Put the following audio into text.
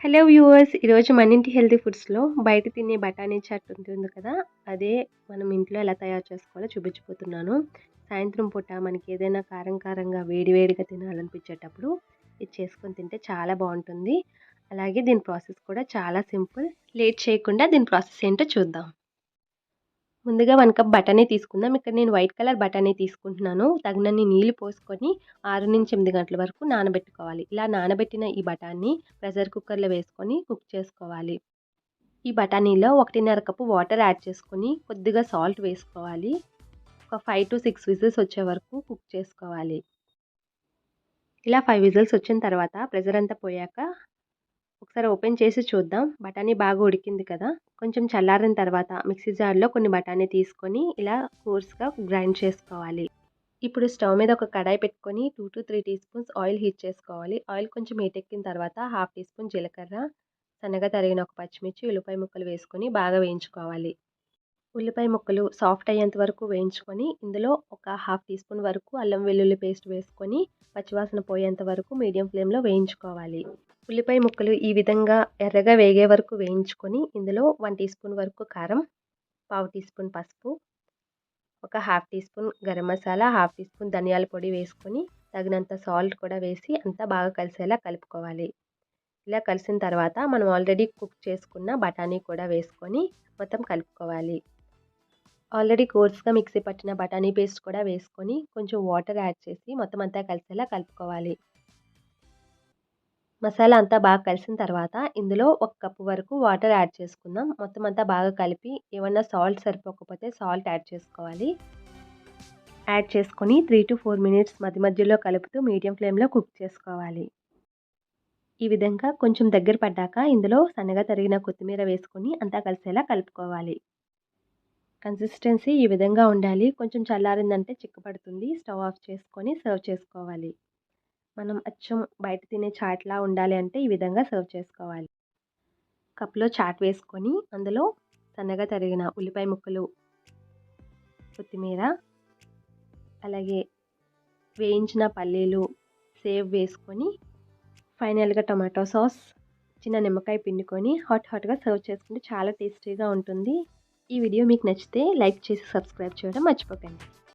Hello viewers ఈరోజు మన ఇంటి హెల్తీ ఫుడ్స్లో బయట తినే బఠానీ చాట్ ఉంటుంది కదా? అదే మనం ఇంట్లో ఎలా తయారు చేసుకోవాలో చూపించిపోతున్నాను సాయంత్రం పూట మనకి ఏదైనా కారం కారంగా వేడివేడిగా తినాలనిపించేటప్పుడు ఇది చేసుకొని తింటే చాలా బాగుంటుంది. అలాగే దీని ప్రాసెస్ కూడా చాలా సింపుల్. లేట్ చేయకుండా దీని ప్రాసెస్ ఏంటో చూద్దాం. ముందుగా వన్ కప్ బఠానీ తీసుకుందాం. ఇక్కడ నేను వైట్ కలర్ బఠానీ తీసుకుంటున్నాను. తగినన్ని నీళ్ళు పోసుకొని ఆరు నుంచి ఎనిమిది గంటల వరకు నానబెట్టుకోవాలి. ఇలా నానబెట్టిన ఈ బఠానీ ప్రెషర్ కుక్కర్లో వేసుకొని కుక్ చేసుకోవాలి. ఈ బఠానీలో ఒకటిన్నర కప్పు వాటర్ యాడ్ చేసుకొని కొద్దిగా సాల్ట్ వేసుకోవాలి. ఒక ఫైవ్ టు సిక్స్ విజిల్స్ వచ్చే వరకు కుక్ చేసుకోవాలి. ఇలా ఫైవ్ విజిల్స్ వచ్చిన తర్వాత ప్రెషర్ అంతా పోయాక ఒకసారి ఓపెన్ చేసి చూద్దాం. బఠానీ బాగా ఉడికింది కదా? కొంచెం చల్లారిన తర్వాత మిక్సీ జార్లో కొన్ని బఠానీ తీసుకొని ఇలా కోర్స్గా గ్రైండ్ చేసుకోవాలి. ఇప్పుడు స్టవ్ మీద ఒక కడాయి పెట్టుకొని two to three teaspoons oil heat చేసుకోవాలి. ఆయిల్ కొంచెం హీట్ ఎక్కిన తర్వాత హాఫ్ టీ స్పూన్ జీలకర్ర సన్నగా తరిగిన ఒక పచ్చిమిర్చి ఉల్లిపాయ ముక్కలు వేసుకొని బాగా వేయించుకోవాలి. ఉల్లిపాయ ముక్కలు సాఫ్ట్ అయ్యేంత వరకు వేయించుకొని ఇందులో ఒక హాఫ్ టీ స్పూన్ వరకు అల్లం వెల్లుల్లి పేస్ట్ వేసుకొని పచ్చివాసన పోయేంత వరకు మీడియం ఫ్లేమ్లో వేయించుకోవాలి. ఉల్లిపాయ ముక్కలు ఈ విధంగా ఎర్రగా వేగే వరకు వేయించుకొని ఇందులో వన్ టీ స్పూన్ వరకు కారం పావు టీ స్పూన్ పసుపు ఒక half teaspoon garam masala half teaspoon ధనియాల పొడి వేసుకొని తగినంత సాల్ట్ కూడా వేసి అంతా బాగా కలిసేలా కలుపుకోవాలి. ఇలా కలిసిన తర్వాత మనం ఆల్రెడీ కుక్ చేసుకున్న బఠానీ కూడా వేసుకొని మొత్తం కలుపుకోవాలి. ఆల్రెడీ కోర్స్గా మిక్సీ పట్టిన బఠానీ పేస్ట్ కూడా వేసుకొని కొంచెం వాటర్ యాడ్ చేసి మొత్తం అంతా కలిసేలా కలుపుకోవాలి. మసాలా అంతా బాగా కలిసిన తర్వాత ఇందులో ఒక కప్పు వరకు వాటర్ యాడ్ చేసుకుందాం. మొత్తం అంతా బాగా కలిపి ఏమన్నా సాల్ట్ సరిపోకపోతే సాల్ట్ యాడ్ చేసుకోవాలి. యాడ్ చేసుకొని త్రీ టు ఫోర్ మినిట్స్ మధ్య మధ్యలో కలుపుతూ మీడియం ఫ్లేమ్లో కుక్ చేసుకోవాలి. ఈ విధంగా కొంచెం దగ్గర పడ్డాక ఇందులో సన్నగా తరిగిన కొత్తిమీర వేసుకొని అంతా కలిసేలా కలుపుకోవాలి. కన్సిస్టెన్సీ ఈ విధంగా ఉండాలి. కొంచెం చల్లారిందంటే చిక్కపడుతుంది. స్టవ్ ఆఫ్ చేసుకొని సర్వ్ చేసుకోవాలి. మనం అచ్చం బయట తినే చాట్లా ఉండాలి అంటే ఈ విధంగా సర్వ్ చేసుకోవాలి. కప్లో చాట్ వేసుకొని అందులో సన్నగా తరిగిన ఉల్లిపాయ ముక్కలు కొత్తిమీర అలాగే వేయించిన పల్లీలు సేవ్ వేసుకొని ఫైనల్గా టమాటో సాస్ చిన్న నిమ్మకాయ పిండుకొని హాట్ హాట్గా సర్వ్ చేసుకుంటే చాలా టేస్టీగా ఉంటుంది. ఈ వీడియో మీకు నచ్చితే లైక్ చేసి సబ్స్క్రైబ్ చేయడం మర్చిపోకండి.